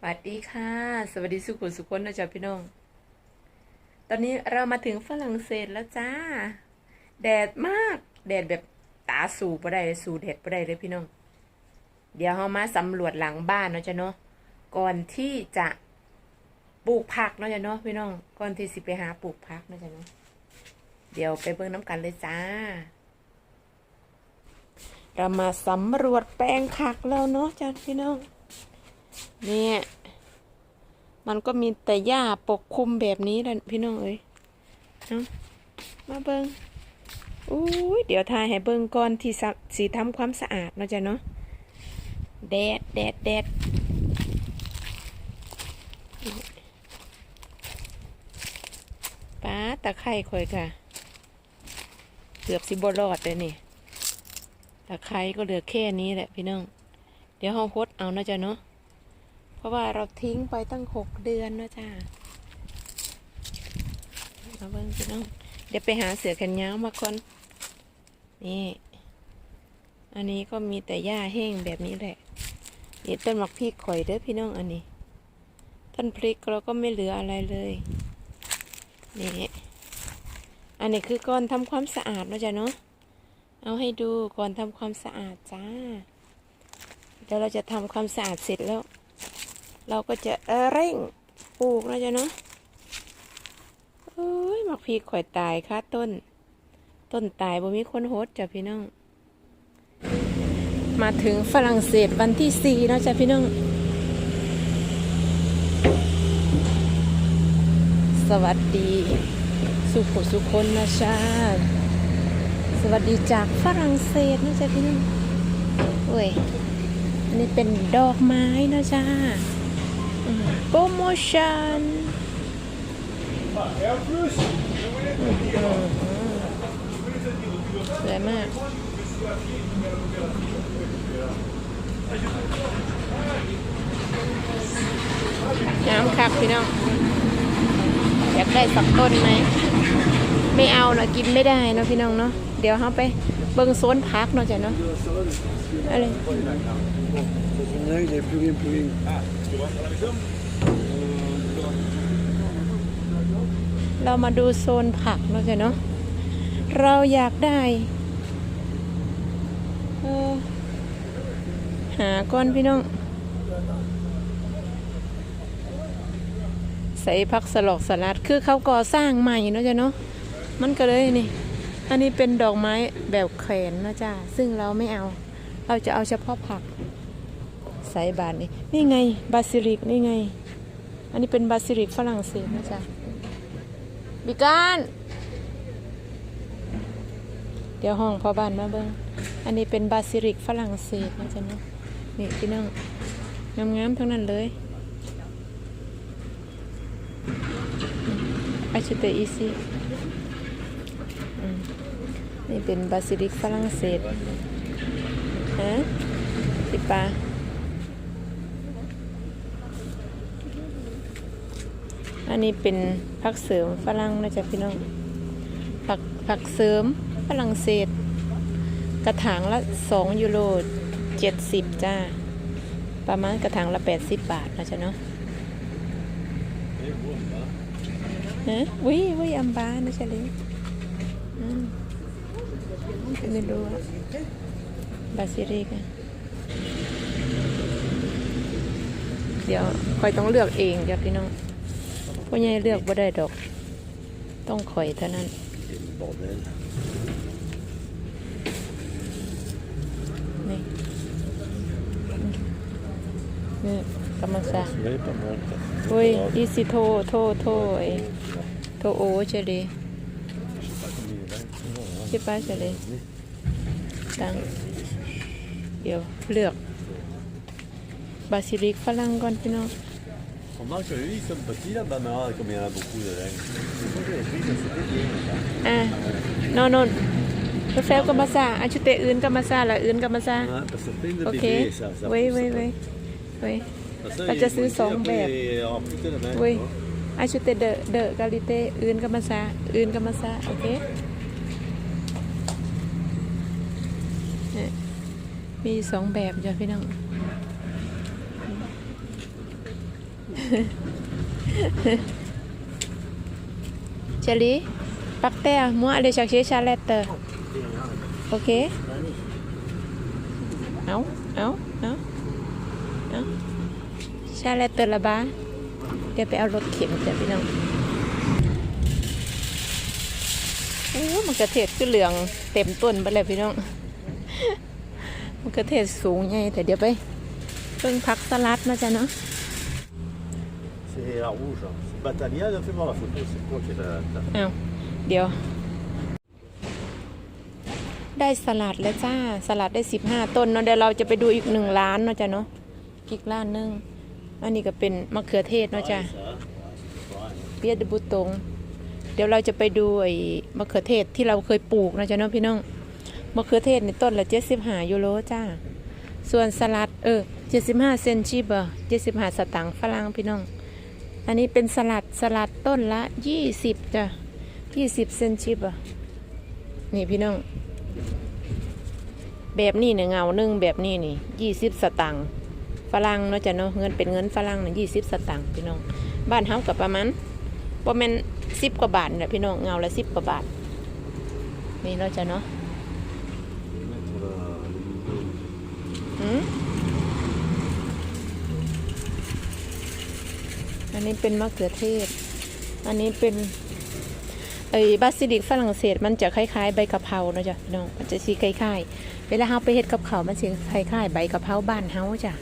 สวัสดีค่ะ สวัสดีสุขุสุขนนะจ๊ะพี่น้อง ตอนนี้เรามาถึงฝรั่งเศสแล้วจ้า แดดมาก แดดแบบตาสูบไ่ได้สูแดดไ่ได้เลยพี่น้อง เดี๋ยวเรามาสำรวจหลังบ้านเนาะจ้ะเนาะ ก่อนที่จะปลูกผักเนาะจ้ะเนาะพี่น้อง ก่อนที่สิไปหาปลูกผักเนาะจ้ะเนาะ เดี๋ยวไปเบิ่งน้ำกันเลยจ้า เรามาสำรวจแปลงผักแล้วเนาะจ้ะพี่น้อง นี่ยมันก็มีแต่หญ้าปกคลุมแบบนี้แหละพี่น้องเอ้ยเนาะมาเบิงอุ้ยเดี๋ยวทายให้เบิงก่อนที่สีทำความสะอาดเนาะจ้ะเนาะแดดแดดแดดป้าตะไคร่คอยค่ะ เกือบสิบรอดเลยนี่ตะไคร้ก็เหลือแค่นี้แหละพี่น้อง เดี๋ยวเราฮดเอาเนาะจ้ะเนาะ ราะว่าเราทิ้งไปตั้งหกเดือนนะจ้ามาเบิ่งพี่น้อง เดี๋ยวไปหาเสือแขนยาวมาก่อนนี่ อันนี้ก็มีแต่หญ้าแห้งแบบนี้แหละ นี่ต้นมักพริกข่อยเด้อพี่น้องอันนี้ ต้นพริกเราก็ไม่เหลืออะไรเลย นี่ อันนี้คือก่อนทำความสะอาดนะจ๊ะเนาะ เอาให้ดูก่อนทำความสะอาดจ้า เดี๋ยวเราจะทำความสะอาดเสร็จแล้ว เราก็จะเร่งปลูกนะจ๊ะเนาะเอ้ยมักพีข่อยตายค่ะต้น ต้นตายบ่มีคนโฮสจ้ะพี่น้อง มาถึงฝรั่งเศสวันที่สี่แล้วจ้ะพี่น้อง สวัสดี สุขสุคนนะชาสวัสดีจากฝรั่งเศสนะจ๊ะพี่น้องโอ้ยอันนี้เป็นดอกไม้นะจ้า โปรโมชั่นสวยมากน้ำคักพี่น้อง อยากได้สักต้นไหม ไม่เอาเนาะกินไม่ได้เนาะพี่น้องเนาะเดี๋ยวเราไปเบิ่งโซนพักเนาะจ้ะเนาะอะไร เรามาดูโซนผักเนาะจ้ะเนาะเราอยากได้หาก้อนพี่น้อง ใส่ผักสลอกสลัดคือเขาก่อสร้างใหม่เนาะจ้ะเนาะมันก็เลยนี่ อันนี้เป็นดอกไม้แบบแขวนนะจ้าซึ่งเราไม่เอา เราจะเอาเฉพาะผัก ใส่บานนี่นี่ไงบาซิลิกนี่ไง อันนี้เป็นบาซิลิกฝรั่งเศสนะจ๊ะบิการเดี๋ยวห้องพอบ้านมาเบิ้งอันนี้เป็นบาซิลิกฝรั่งเศสนะจ๊ะเนาะนี่พี่น้องงามๆทั้งนั้นเลยอาชิเตอีซีนี่เป็นบาซิลิกฝรั่งเศสฮะสิปา อันนี้เป็นผักเสริมฝรั่งนะจ๊ะพี่น้องผักผักเสริมฝรั่งเศส กระถางละสองยูโรเจ็ดสิบจ้า ประมาณกระถางละแปดสิบบาทนะจ๊ะเนาะฮะวิวิอัมบานะจ๊ะเลยอืมไม่รู้อะบาซิริกเดี๋ยวคอยต้องเลือกเองจ้ะพี่น้อง พ่อใหญ่เลือกบ่ได้ดอก ต้องคอยเท่านั้นนี่นี่กำลังซะ Oui, pas mal. โอ้ยอีสิโทโทโทไอโทโอเฉลยช่ป้าเฉลยตังเดี๋ยวเลือกบาซิลิกฝรั่งก่อนพี่น้อง Remarque, sur les ils sont petits là-bas, mais ah, comme il y en a beaucoup de dingue. Moi, j'avais pris, ça c'était bien. là. อะนอนนนรถไฟกัมมาซาอาชุเตอื่นกัมมาซาละอื่นกัมมาซา Ouais, parce que c'est plein de โอเค bébés, ça. ça เว้ย pousse, เว้ย ça เว้ยเว้ย Parce que ça, Là, il tu as faut su le son dire, bẹp. après, en plus, t'as la main, Oui. tu vois. อาชุเตเดอะเดอะกาลิเตอื่นกัมมาซาอื่นกัมมาซาโอเคเนี่ยมีสองแบบจ้ะพี่น้อง Chérie, par terre, moi aller chercher Charlotte. Ok? เอาเอาเอาเอาชาแลตเตอร์ละบ้าเดี๋ยวไปเอารถเข็นจ้ะพี่น้องโอ้มันกระเทศคือเหลืองเต็มต้นไปเลยพี่น้องมันกระเทศสูงไงแต่เดี๋ยวไปเพิ่งพักสลัดมาจ้ะเนาะ C'est la rouge. hein. C'est Batalia, fais-moi la photo, c'est quoi qui est la. la- เอาเดี๋ยว ได้สลัดแล้วจ้า สลัดได้สิบห้าต้นเนาะเดี๋ยวเราจะไปดูอีกหนึ่งล้านเนาะจ้ะเนาะอีกล้านหนึง อันนี้ก็เป็นมะเขือเทศเนาะจ้ะ Ça, c'est pareil. เปียดบุตง เดี๋ยวเราจะไปดูไอ้มะเขือเทศที่เราเคยปลูกนะจ๊ะเน้องพี่น้อง มะเขือเทศในต้นละเจ็ดสิบห้ายูโรจ้า ส่วนสลัดเออเจ็ดสิบห้าเซนชิบะเจ็ดสิบห้าสตังค์ฝรั่งพี่น้อง อันนี้เป็นสลัดสลัดต้นละยี่สิบจ้ะยี่สิบเซนชิบะนี่พี่น้อง แบบนี้เนี่ยเงาหนึ่งแบบนี้นี่ยี่สิบสตังค์ฝรั่งเนาะจ้ะเนาะเงินเป็นเงินฝรั่งเนี่ยยี่สิบสตังค์พี่น้อง บ้านเฮากับประมาณประมาณสิบกว่าบาทนี่แหละพี่น้องเงาละสิบกว่าบาทนี่เนาะจ้ะเนาะ Mettre le- le milieu. อืม อันนี้เป็นมะเขือเทศ อันนี้เป็นไอ้บาซิลิกฝรั่งเศสมันจะคล้ายๆใบกะเพราเนาะจ้ะพี่น้องมันจะสีคล้ายๆเวลาเฮาไปเฮ็ดกับเขามันสิคล้ายๆใบกะเพราบ้านเฮาจ้ะ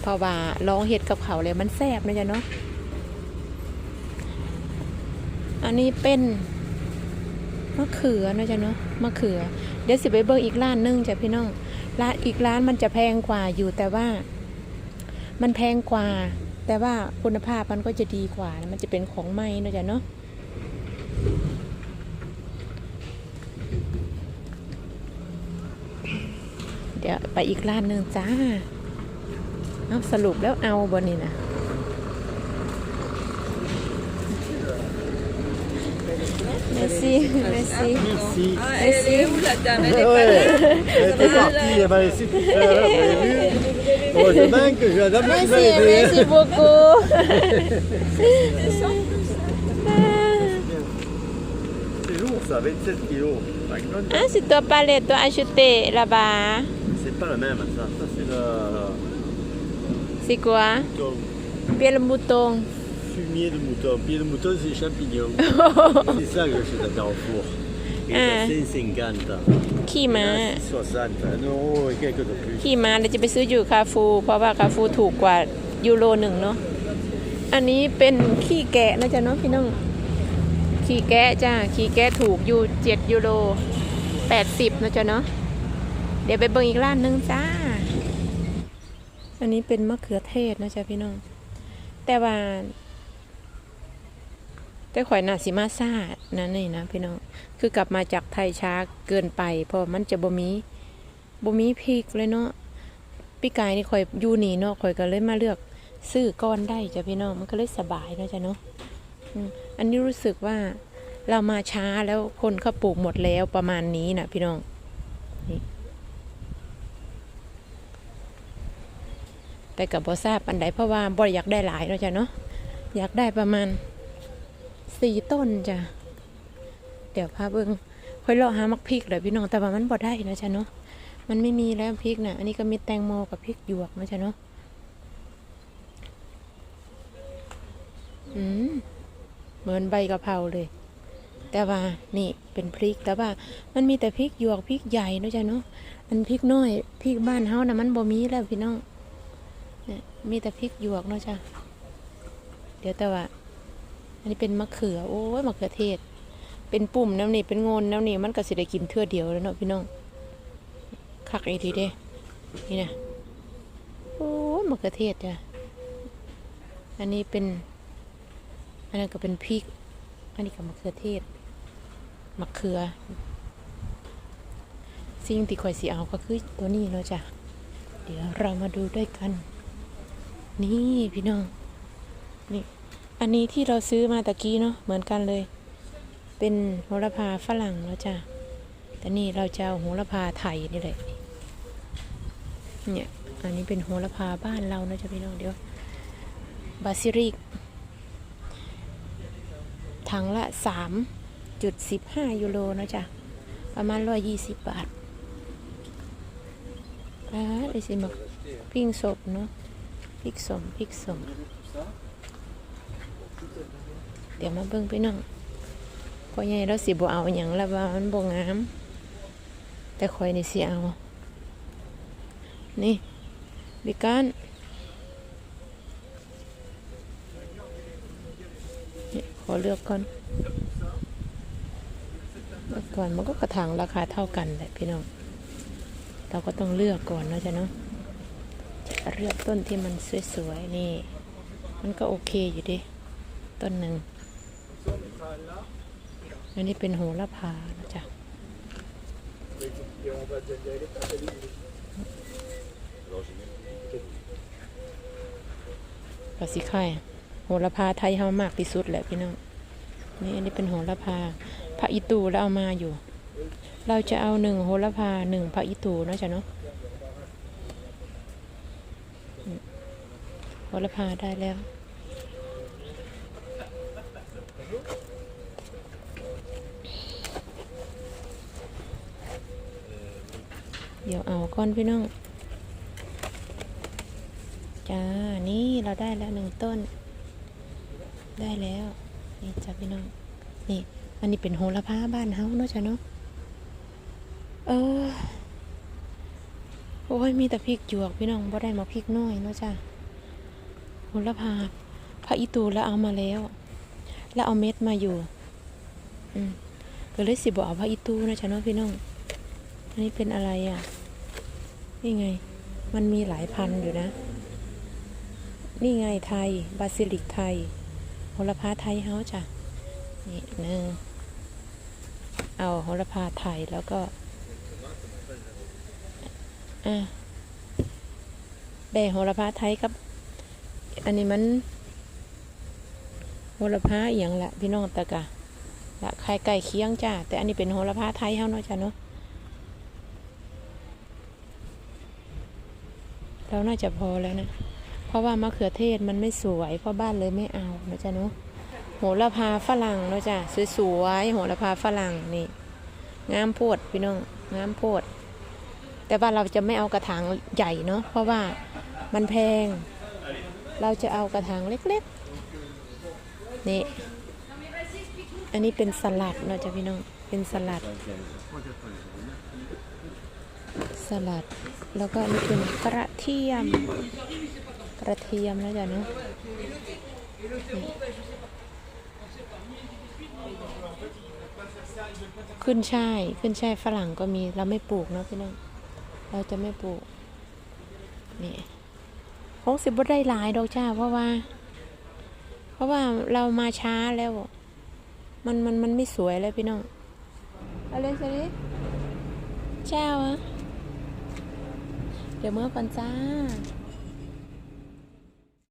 เพราะว่าลองเฮ็ดกับเขาวแล้วมันแซ่บนะจ้ะเนาะอันนี้เป็นมะเขือเนาะจ้ะเนาะมะเขือ เดี๋ยวสิไปเบิ่งอีกร้านนึงจ้ะพี่น้องร้านอีกร้านมันจะแพงกว่าอยู่แต่ว่า มันแพงกว่า แต่ว่าคุณภาพมันก็จะดีกว่ามันจะเป็นของใหม่เนาะจ้ะเนาะเดี๋ยวไปอีกร้านหนึ่งจ้าเอาสรุปแล้วเอาบนนี่นะเมซี่ เมซี่ Merci. Ah, elle est où la dame Elle est pas Ouais, là elle était partie, elle m'a laissé toute seule, vous avez vu Heureusement que m'a Merci, merci beaucoup. C'est lourd ça, 27 kilos. Ah, c'est toi palette, toi acheté là-bas. C'est pas le même ça, ça c'est le, C'est quoi? Pied le mouton. fumier de mouton. Pied de mouton c'est les champignons. c'est ça que j'achète à Carrefour. Et Ah. ça c'est 50. ขี่ม้า Là, c'est 60, un euro et quelques de plus. ขี่ม้าเราจะไปซื้ออยู่คาฟู เพราะว่าคาฟูถูกกว่ายูโรหนึ่งเนาะ อันนี้เป็นขี้แกะนะจ๊ะเนาะพี่น้อง ขี้แกะจ้า ขี้แกะถูกอยู่เจ็ดยูโรแปดสิบนะจ๊ะเนาะ เดี๋ยวไปเบิ่งอีกร้านหนึงจ้า อันนี้เป็นมะเขือเทศนะจ๊ะพี่น้อง แต่ว่า แต่ข่อยน่าสิมาซ่านั่นนี่นะพี่น้องคือกลับมาจากไทยช้าเกินไป เพราะมันจะบ่มีบ่มีพริกเลยเนาะพี่กายนี่ข่อยอยู่นี่เนาะข่อยก็เลยมาเลือกซื้อก้อนได้จ้ะพี่น้องมันก็เลยสบายเนาะจ้ะเนาะอันนี้รู้สึกว่าเรามาช้าแล้วคนเขาปลูกหมดแล้วประมาณนี้นะพี่น้องนี่แต่กับบ่ทราบอันใดเพราะว่าบ่อยากได้หลายเนาะจ้ะเนาะอยากได้ประมาณ สี่ต้นจ้ะ เดี๋ยวพาเบิงค่อยรอหามักพริกเลยพี่น้อง แต่ว่ามันบ่ได้นะจ๊ะเนาะ มันไม่มีแล้วพริกนะอันนี้ก็มีแตงโมกับพริกหยวกนะจ๊ะเนาะ อืม เหมือนใบกะเพราเลย แต่ว่านี่เป็นพริก แต่ว่ามันมีแต่พริกหยวกพริกใหญ่นะจ๊ะเนาะ อันพริกน้อยพริกบ้านเฮานะมันบ่มีแล้วพี่น้อง เนี่ยมีแต่พริกหยวกเนาะจ้ะ เดี๋ยวแต่ว่า นนี้เป็นมะเขือ โอ้ยมะเขือเทศ เป็นปุ่มน้ำนี่เป็นงนน้ำนี่มันก็สิได้กินเทื่อเดียวแล้วเนาะพี่น้องคักอีทีเด้ นี่นะโอ้ยมะเขือเทศจ้ะอันนี้เป็น อันนั้นก็เป็นพริก อันนี้ก็มะเขือเทศมะเขือ สิ่งที่ข่อยสิเอาก็คือตัวนี้เนาะจ้ะ เดี๋ยวเรามาดูด้วยกัน นี่พี่น้อง นี่ อันนี้ที่เราซื้อมาตะกี้เนาะเหมือนกันเลย เป็นโหระพาฝรั่งแล้วจ้ะแต่นี่เราจะเอาโหระพาไทยนี่แหละเนี่ยอันนี้เป็นโหระพาบ้านเรานะจ๊ะพี่น้องเดี๋ยวบาซิริกถังละสามจุดสิบห้ายูโรนะจ๊ะ ประมาณร้อยยี่สิบบาทอ่าไอสิมาปิ้งสดเนาะพริกสมพริกสม เดี๋ยวมาเบิ่งไปน้องพ่อใหญ่เราสิบ่เอาหยังล้วว่ามันบ่งาม แต่ข่อยนี่สิเอา นี่บิกันนี่ขอเลือกก่อนเลือกก่อนมันก็กระถางราคาเท่ากันแหละพี่น้อง เราก็ต้องเลือกก่อนนะจ๊ะเนาะจะเลือกต้นที่มันสวยๆนี่ มันก็โอเคอยู่ดิ ต้นหนึ่ง อันนี้เป็นโหระพานะจ๊ะก็สิไข่โหระพาไทยเฮามากที่สุดแหละพี่น้องนี่อันนี้เป็นโหระพาพระอิตูแล้วเอามาอยู่ เราจะเอาหนึ่งโหระพาหนึ่งพระอิตูนะจ๊ะเนาะโหระพาได้แล้ว เดี๋ยวเอาก้อนพี่น้อง จ้า นี่เราได้แล้วหนึ่งต้น ได้แล้ว นี่จ้าพี่น้อง นี่ อันนี้เป็นโหระพาบ้านเฮาเนาะจ้ะเนาะ เออ โอ้ย มีแต่พริกหยวกพี่น้องบ่ได้มาพริกน้อยเนาะจ้ะโหระพาพระอีตูแล้วเอามาแล้ว แล้วเอาเม็ดมาอยู่ อืมก็เลยสิบอกเอาพระอีตูนะจ้ะเนาะพี่น้อง อันนี้เป็นอะไรอะ นี่ไง มันมีหลายพันอยู่นะ นี่ไงไทย บาซิลิกไทยโหระพาไทยเฮาจ้ะ นี่หนึ่ง เอาโหระพาไทยแล้วก็อะแบ่งโหระพาไทยกับ อันนี้มันโหระพาอย่างละพี่น้องตะกะละไข่ไก่เคียงจ้า แต่อันนี้เป็นโหระพาไทยเฮาเนาะจ้ะเนาะ เราน่าจะพอแล้วนะเพราะว่ามะเขือเทศมันไม่สวย เพราะบ้านเลยไม่เอานะจ๊ะเนาะโหระพาฝรั่งเนาะจ้ะสวยๆโหระพาฝรั่งนี่งามโพดพี่น้องงามโพด แต่ว่าเราจะไม่เอากระถางใหญ่เนาะเพราะว่ามันแพง เราจะเอากระถางเล็กๆนี่อันนี้เป็นสลัดเนาะจ้ะพี่น้องเป็นสลัด สลัด แล้วก็อันนี้เป็นกระเทียม กระเทียมแล้วจ้ะเนาะขึ้นช่ายขึ้นช่ายฝรั่งก็มีเราไม่ปลูกเนาะพี่น้องเราจะไม่ปลูกนี่คงสิบได้หลายดอกจ้าเพราะว่า เพราะว่าเรามาช้าแล้ว มันมันมันไม่สวยแล้วพี่น้องอะไรสิเจ้าอะ เดี๋ยวเมื่อก่อนจ้า